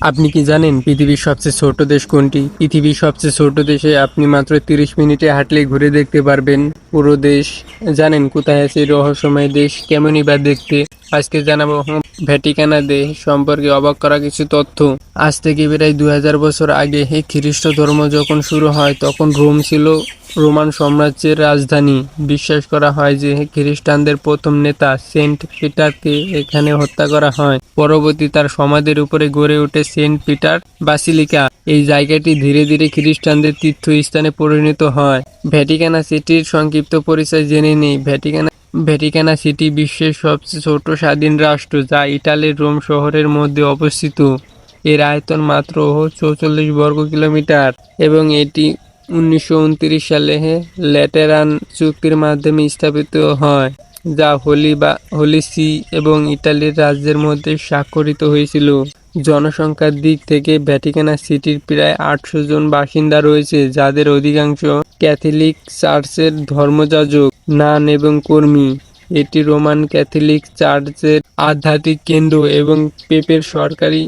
আপনি কি জানেন পৃথিবীর সবচেয়ে ছোট দেশ কোনটি? পৃথিবীর সবচেয়ে ছোট দেশে আপনি মাত্র তিরিশ মিনিটে হাঁটলে ঘুরে দেখতে পারবেন পুরো দেশ। জানেন কোথায় আছে রহস্যময় দেশ? কেমনই বা দেখতে? আজকে জানাব ভ্যাটিকানা দেশ সম্পর্কে অবাক করা কিছু তথ্য। আজ থেকে প্রায় দু হাজার বছর আগে খ্রিস্ট ধর্ম যখন শুরু হয়, তখন রোম ছিল রোমান সাম্রাজ্যের রাজধানী। বিশ্বাস করা হয় যে খ্রিস্টানদের প্রথম নেতা সেন্ট পিটারকে এখানে হত্যা করা হয়। পরবর্তী তার সমাধির উপরে গড়ে ওঠে সেন্ট পিটার বাসিলিকা। এই জায়গাটি ধীরে ধীরে খ্রিস্টানদের তীর্থস্থানে পরিণত হয়। ভ্যাটিকানা সিটির সংক্ষিপ্ত পরিচয় জেনে নেই। ভ্যাটিকানা ভ্যাটিকানা সিটি বিশ্বের সবচেয়ে ছোট স্বাধীন রাষ্ট্র, যা ইটালির রোম শহরের মধ্যে অবস্থিত। এর আয়তন মাত্র চৌচল্লিশ বর্গ কিলোমিটার এবং এটি উনিশশো উনত্রিশ সালে ল্যাটেরান চুক্তির মাধ্যমে স্থাপিত হয়, যা হোলি বা হোলি সি এবং ইটালির রাজ্যের মধ্যে স্বাক্ষরিত হয়েছিল। জনসংখ্যার দিক থেকে ভ্যাটিকানা সিটির প্রায় আটশো জন বাসিন্দা রয়েছে, যাদের অধিকাংশ ক্যাথলিক চার্চের ধর্মযাজক, নান এবং কর্মী। এটি রোমান ক্যাথলিক চার্চের আধ্যাত্মিক কেন্দ্র এবং পেপের সরকারি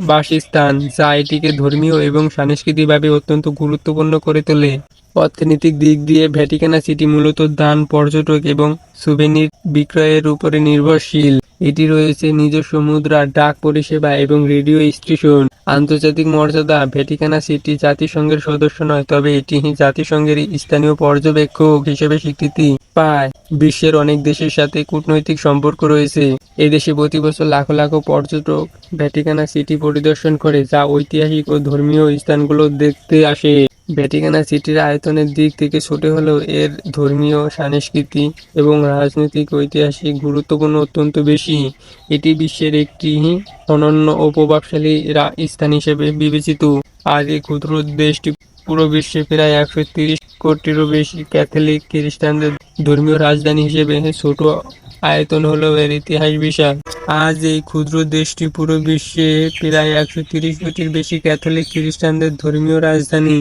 বাসস্থান, যা এটিকে ধর্মীয় এবং সাংস্কৃতিকভাবে অত্যন্ত গুরুত্বপূর্ণ করে তোলে। অর্থনৈতিক দিক দিয়ে ভ্যাটিকানা সিটি মূলত দান, পর্যটক এবং সুভেনির বিক্রয়ের উপরে নির্ভরশীল। এটি রয়েছে নিজস্ব মুদ্রা, ডাক পরিষেবা এবং রেডিও স্টেশন। আন্তর্জাতিক মর্যাদা, ভ্যাটিকানা সিটি জাতিসংঘের সদস্য নয়, তবে এটি জাতিসংঘের স্থানীয় পর্যবেক্ষক হিসেবে স্বীকৃতি পায়। বিশ্বের অনেক দেশের সাথে কূটনৈতিক সম্পর্ক রয়েছে। এদেশে দেশে প্রতি বছর লাখো লাখো পর্যটক ভ্যাটিকানা সিটি পরিদর্শন করে, যা ঐতিহাসিক ও ধর্মীয় স্থানগুলো দেখতে আসে। ভ্যাটিকানা সিটির আয়তনের দিক থেকে ছোট হলেও এর ধর্মীয়, সাংস্কৃতিক এবং রাজনৈতিক ঐতিহাসিক গুরুত্বপূর্ণ অত্যন্ত বেশি। এটি বিশ্বের একটি অনন্য ও প্রভাবশালী স্থান হিসেবে বিবেচিত। আর এই ক্ষুদ্র দেশটি পুরো বিশ্বে প্রায় একশো তিরিশ কোটিরও বেশি ক্যাথলিক খ্রিস্টানদের ধর্মীয় রাজধানী হিসেবে ছোট আয়তন হলেও এর ইতিহাস বিশাল। আজ এই ক্ষুদ্র দেশটি পুরো বিশ্বে প্রায় একশো তিরিশ কোটির বেশি ক্যাথলিক খ্রিস্টানদের ধর্মীয় রাজধানী।